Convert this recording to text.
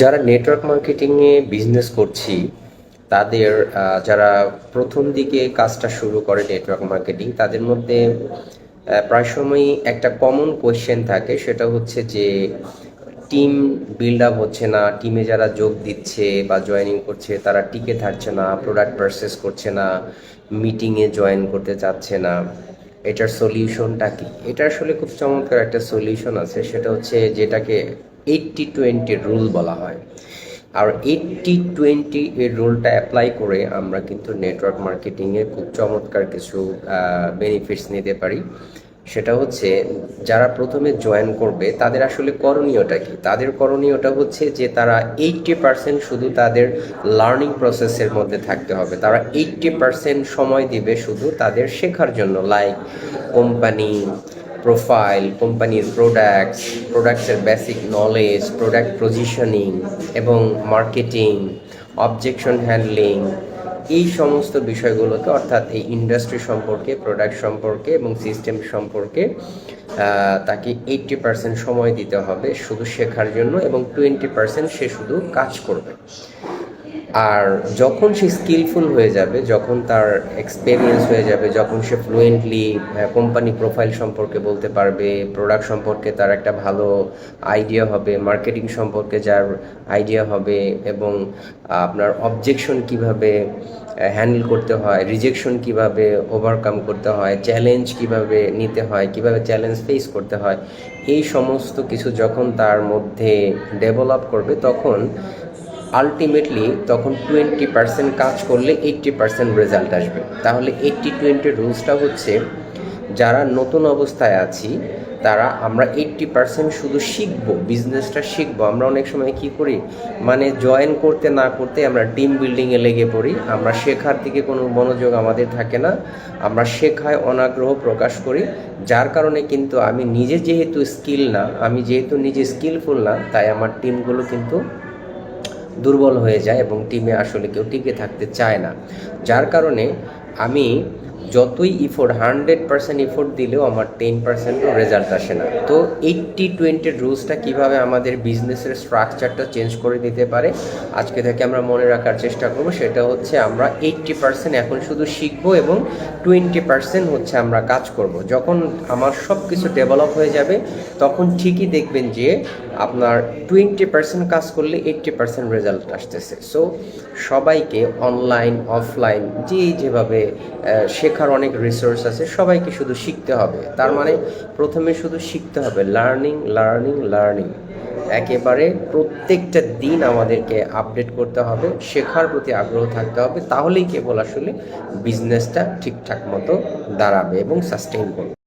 যারা network মার্কেটিংয়ে business করছি, তাদের যারা প্রথম দিকে কাজটা শুরু করে নেটওয়ার্ক মার্কেটিং তাদের মধ্যে প্রায় সময়ই একটা কমন কোয়েশ্চেন থাকে, সেটা হচ্ছে যে টিম বিল্ড আপ হচ্ছে না টিমে যারা যোগ দিচ্ছে বা জয়েনিং করছে, তারা টিকে থাকছে না প্রোডাক্ট পারচেস করছে না মিটিংয়ে জয়েন করতে চাচ্ছে না। এটার সলিউশনটা কি? এটা আসলে খুব চমৎকার একটা সলিউশন আছে, সেটা হচ্ছে যেটাকে এইটটি টোয়েন্টি রুল বলা হয়। আর এইটটি টোয়েন্টি এর রুলটা অ্যাপ্লাই করে আমরা কিন্তু নেটওয়ার্ক মার্কেটিংয়ে খুব চমৎকার কিছু বেনিফিটস নিতে পারি। সেটা হচ্ছে যারা প্রথমে জয়েন করবে, তাদের আসলে করণীয়টা কি? তাদের করণীয়টা হচ্ছে যে তারা এইটটি পার্সেন্ট শুধু তাদের লার্নিং প্রসেসের মধ্যে থাকতে হবে। তারা এইটটি পার্সেন্ট সময় দিবে শুধু তাদের শেখার জন্য লাইক কোম্পানি প্রোফাইল কোম্পানির প্রোডাক্টস প্রোডাক্টসের বেসিক নলেজ প্রোডাক্ট পজিশনিং এবং মার্কেটিং অবজেকশন হ্যান্ডলিং এই সমস্ত বিষয়গুলোকে অর্থাৎ এই ইন্ডাস্ট্রি সম্পর্কে প্রোডাক্ট সম্পর্কে এবং সিস্টেম সম্পর্কে তাকে এইটটি পার্সেন্ট সময় দিতে হবে শুধু শেখার জন্য এবং টোয়েন্টি পার্সেন্ট সে শুধু কাজ করবে। আর যখন সে স্কিলফুল হয়ে যাবে, যখন তার এক্সপেরিয়েন্স হয়ে যাবে, যখন সে ফ্লুয়েন্টলি কোম্পানি প্রোফাইল সম্পর্কে বলতে পারবে প্রোডাক্ট সম্পর্কে তার একটা ভালো আইডিয়া হবে মার্কেটিং সম্পর্কে যার আইডিয়া হবে এবং আপনার অবজেকশন কীভাবে হ্যান্ডেল করতে হয় রিজেকশন কীভাবে ওভারকাম করতে হয় চ্যালেঞ্জ কীভাবে নিতে হয়, কীভাবে চ্যালেঞ্জ ফেস করতে হয়, এই সমস্ত কিছু যখন তার মধ্যে ডেভেলপ করবে, তখন আলটিমেটলি তখন টোয়েন্টি পার্সেন্ট কাজ করলে এইট্টি পার্সেন্ট রেজাল্ট আসবে। তাহলে এইট্টি টোয়েন্টি রুলসটা হচ্ছে, যারা নতুন অবস্থায় আছি, তারা আমরা এইট্টি পার্সেন্ট শুধু শিখব বিজনেসটা শিখব। আমরা অনেক সময় কি করি মানে জয়েন করতে না করতে আমরা টিম বিল্ডিংয়ে লেগে পড়ি। আমরা শেখার দিকে কোনো মনোযোগ আমাদের থাকে না। আমরা শেখায় অনাগ্রহ প্রকাশ করি। যার কারণে কিন্তু আমি নিজে যেহেতু স্কিল না, আমি যেহেতু নিজে স্কিলফুল না, তাই আমার টিমগুলো কিন্তু দুর্বল হয়ে যায় এবং টিমে আসলে কেউ টিকে থাকতে চায় না। যার কারণে আমি যতই ইফোর্ট হান্ড্রেড পার্সেন্ট ইফোর্ট দিলেও আমার টেন পার্সেন্টও রেজাল্ট আসে না। তো এইট্টি টোয়েন্টির রুলসটা কীভাবে আমাদের বিজনেসের স্ট্রাকচারটা চেঞ্জ করে দিতে পারে, আজকে থেকে আমরা মনে রাখার চেষ্টা করব, সেটা হচ্ছে আমরা এইট্টি পার্সেন্ট এখন শুধু শিখব এবং টোয়েন্টি পার্সেন্ট হচ্ছে আমরা কাজ করব। যখন আমার সব কিছু ডেভেলপ হয়ে যাবে, তখন ঠিকই দেখবেন যে আপনার টোয়েন্টি পার্সেন্ট কাজ করলে এইট্টি পার্সেন্ট রেজাল্ট আসতেছে। সো সবাইকে অনলাইন অফলাইন যে যেভাবে শেখার অনেক রিসোর্স আছে, সবাইকে শুধু শিখতে হবে। তার মানে প্রথমে শুধু শিখতে হবে লার্নিং লার্নিং লার্নিং একেবারে প্রত্যেকটা দিন আমাদেরকে আপডেট করতে হবে, শেখার প্রতি আগ্রহ থাকতে হবে, তাহলেই কেবল আসলে বিজনেসটা ঠিকঠাক মতো দাঁড়াবে এবং সাস্টেইন করবে।